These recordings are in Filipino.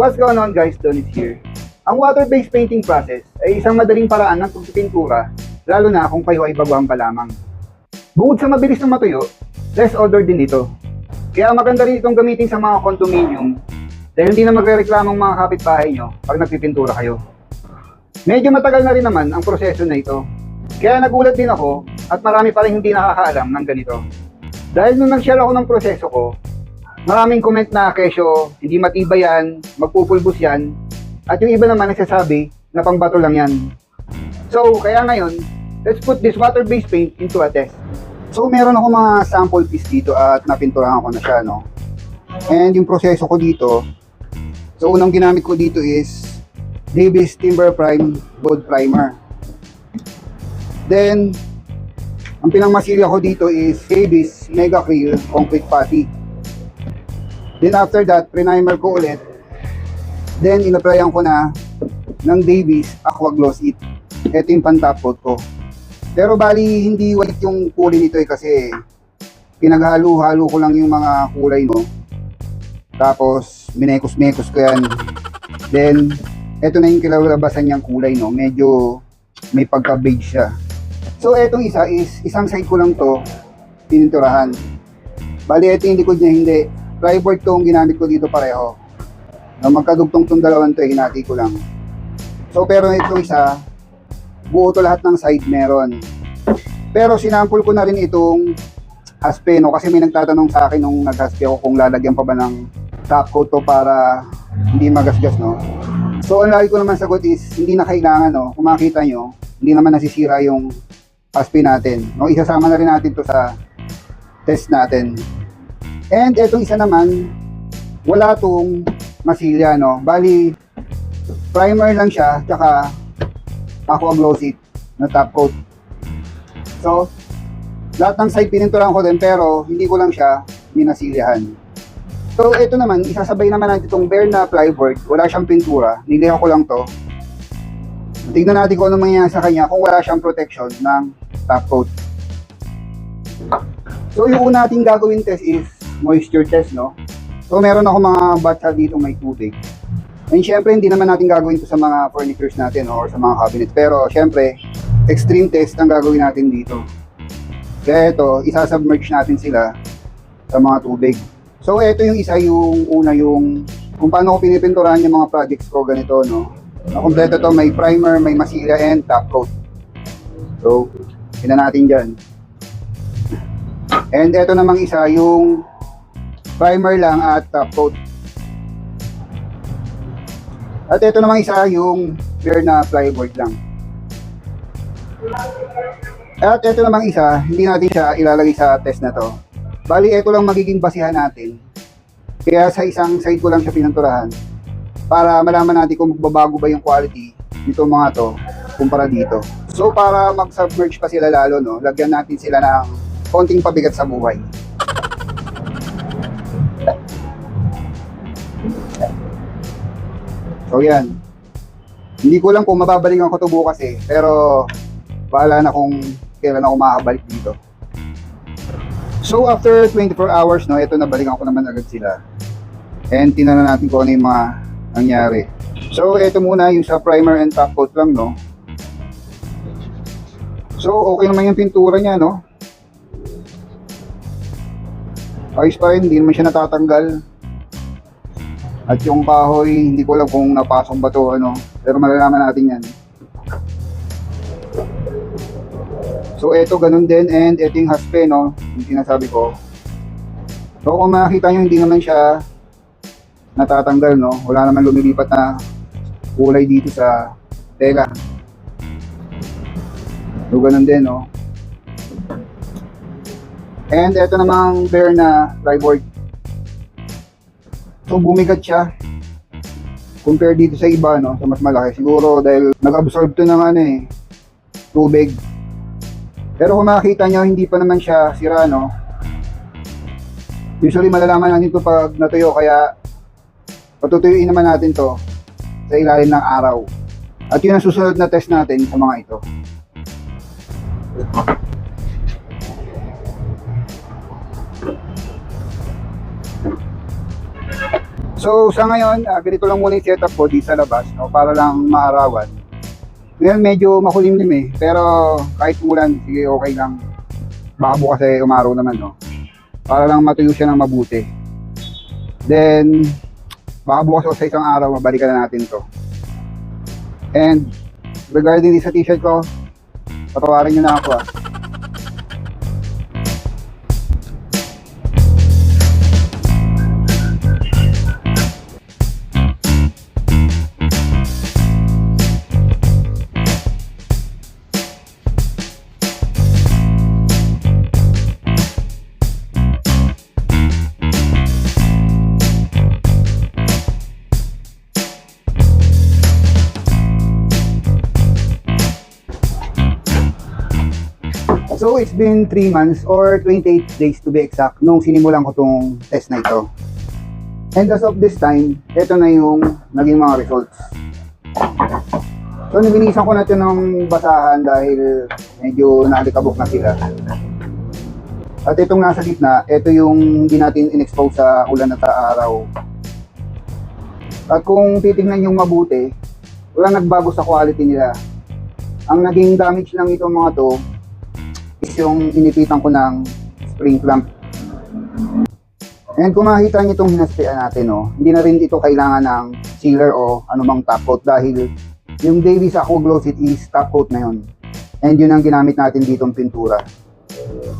What's going on guys, Don is here. Ang water-based painting process ay isang madaling paraan ng pagpipintura, lalo na kung kayo ay baguhan pa lamang. Bukod sa mabilis na matuyo, less odor din ito. Kaya maganda rin itong gamitin sa mga condominium dahil hindi na magre-reklamong mga kapitbahay nyo pag nagpipintura kayo. Medyo matagal na rin naman ang proseso na ito. Kaya nagulat din ako at marami pa rin hindi nakakaalam ng ganito. Dahil nung nag-share ako ng proseso ko, maraming comment na kesyo, hindi matibay yan, magpupulbos yan, at yung iba naman nagsasabi na pangbato lang yan. So, kaya ngayon, let's put this water-based paint into a test. So, meron ako mga sample piece dito at napinturahan ko na siya, no? And yung proseso ko dito, so unang ginamit ko dito is Davis Timber Prime Gold Primer. Then, ang pinangmasilya ko dito is Davis Mega Clear Concrete Putty. Then after that, primer ko ulit. Then inaprayan ko na ng Davis Aqua Gloss It. Ito yung pan-top coat ko. Pero bali hindi white yung kulay nito eh kasi pinaghalo-halo ko lang yung mga kulay no. Tapos minekos-mekos ko yan. Then eto na yung kilalabasan niyang kulay no. Medyo may pagka-beige siya. So etong isa is isang side ko lang to pininturahan. Bali ito yung likod niya hindi. Plyboard to ang ginamit ko dito pareho. Na magkadugtong tong dalawang to, eh, hinati ko lang. So pero itong isa, buo to lahat ng side meron. Pero sinample ko na rin itong haspe, no? Kasi may nagtatanong sa akin nung naghaspe ako kung lalagyan pa ba ng top coat to para hindi magasgas, no? So ang lagi ko naman sagot is, hindi na kailangan, no? Kung makita nyo, hindi naman nasisira yung haspe natin. No? Isasama na rin natin to sa test natin. And etong isa naman, wala tong masilya, no? Bali, primer lang siya, tsaka aqua glossy na top coat. So, lahat ng side pininturahan ko din, pero hindi ko lang siya minasilyahan. So, ito naman, isasabay naman natin itong bare na plyboard. Wala siyang pintura. Nilihan ko lang to. Tignan natin kung ano mangyayari sa kanya kung wala siyang protection ng top coat. So, yung una natin gagawin test is moisture test, no? So, meron ako mga batsa dito may tubig. And syempre, hindi naman natin gagawin ito sa mga furnitures natin no? or sa mga cabinet. Pero, syempre, extreme test ang gagawin natin dito. Kaya ito, isasubmerge natin sila sa mga tubig. So, ito yung isa yung una yung kung paano ko pinipinturahan yung mga projects ko ganito, no? Kompleto to, may primer, may masilya, and top coat. So, ina natin dyan. And ito namang isa yung primer lang at top coat. At ito namang isa yung bare na plyboard lang. At ito namang isa, hindi natin siya ilalagay sa test na to. Bali, ito lang magiging basihan natin. Kaya sa isang side ko lang siya pinanturahan para malaman natin kung magbabago ba yung quality nito mga to kumpara dito. So para mag-submerge pa sila lalo, no, lagyan natin sila ng konting pabigat sa buhay. So yan. Hindi ko lang kung mababalikan ko to bukas eh. Pero bahala na kung kailan ako makakabalik dito. So after 24 hours, no, ito nabalikan ko naman agad sila. And tinanong natin kung ano yung mga nangyari. So ito muna yung sa primer and top coat lang, no. So okay naman yung pintura niya, no. Ayos pa rin, hindi naman siya natatanggal. At yung kahoy, hindi ko alam kung napasok ba to ano. Pero malalaman natin yan. So ito ganun din and ito yung haspe no, yung sinasabi ko. So kung makikita nyo hindi naman siya natatanggal no, wala naman lumilipat na kulay dito sa tela. So ganun din no. And ito namang bare na plyboard. So bumigat siya compare dito sa iba no, sa mas malaki. Siguro dahil nag-absorb to ng ano eh, tubig. Pero kung makikita nyo, hindi pa naman siya sira, no? Usually, malalaman natin ito pag natuyo, kaya patutuyuin naman natin to sa ilalim ng araw. At yun ang susunod na test natin sa mga ito. So sa ngayon, ah, ganito lang muna yung setup ko dito sa labas no, para lang maarawan. Ngayon medyo makulimlim eh, pero kahit umulan, sige okay lang. Baka bukas eh umaraw naman no. Para lang matuyo siya ng mabuti. Then, baka bukas o sa isang araw, mabalikan na natin to. And, regarding din sa t-shirt ko, patawarin nyo na ako ah. So, it's been 3 months or 28 days to be exact nung sinimulan ko tong test na ito. And as of this time, ito na yung naging mga results. So, nabinisan ko na ito ng basahan dahil medyo nalikabok na sila. At itong nasa gitna, ito yung hindi natin in-expose sa ulan at araw. At kung titignan yung mabuti, wala nagbago sa quality nila. Ang naging damage lang itong mga to is yung inipitan ko ng spring clamp. And kung makikita niyo itong hinaspean natin, no, hindi na rin ito kailangan ng sealer o anumang top coat dahil yung Davies Aqua Glow Seat is top coat na yun. And yun ang ginamit natin ditong pintura.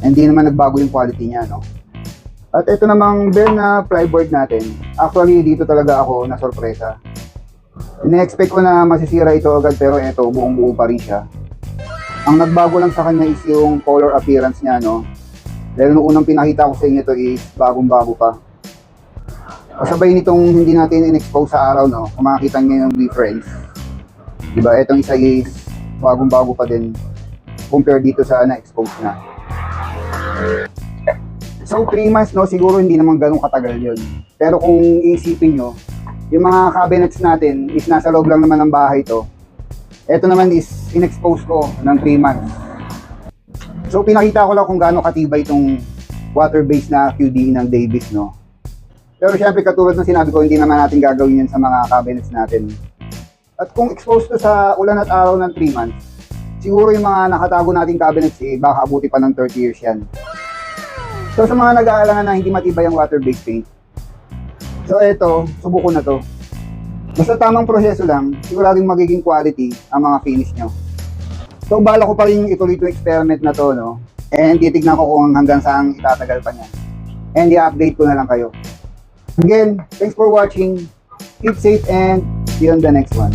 And di naman nagbago yung quality niya, no. At ito namang bare na plyboard natin. Actually, dito talaga ako na sorpresa. Ina-expect ko na masisira ito agad pero ito, buong buo pa rin siya. Ang nagbago lang sa kanya is yung color appearance niya, no? Dahil nung unang pinakita ko sa inyo ito is bagong-bago pa. Kasabay nitong hindi natin in-expose sa araw, no? Kung makikita niyo yung difference. Diba? Itong isa is bagong-bago pa din compare dito sa na-expose na. So, 3 months, no? Siguro hindi naman ganun katagal yun. Pero kung iisipin nyo, yung mga cabinets natin is nasa loob lang naman ng bahay to. Ito naman is in-expose ko ng 3 months. So pinakita ko lang kung gaano katibay itong water-based na QD ng Davis, no? Pero syempre katulad ng sinabi ko, hindi naman natin gagawin yan sa mga cabinets natin. At kung exposed to sa ulan at araw ng 3 months, siguro yung mga nakatago nating cabinets eh, baka abuti pa ng 30 years yan. So sa mga nag-aalangan na hindi matibay ang water-based paint, so eto, subuko na to. Basta tamang proseso lang, siguradong magiging quality ang mga finish nyo. So, bala ko pa rin ituloy itong experiment na to, no? And titignan ko kung hanggang saan itatagal pa niya. And i-update ko na lang kayo. Again, thanks for watching. Keep safe and see you on the next one.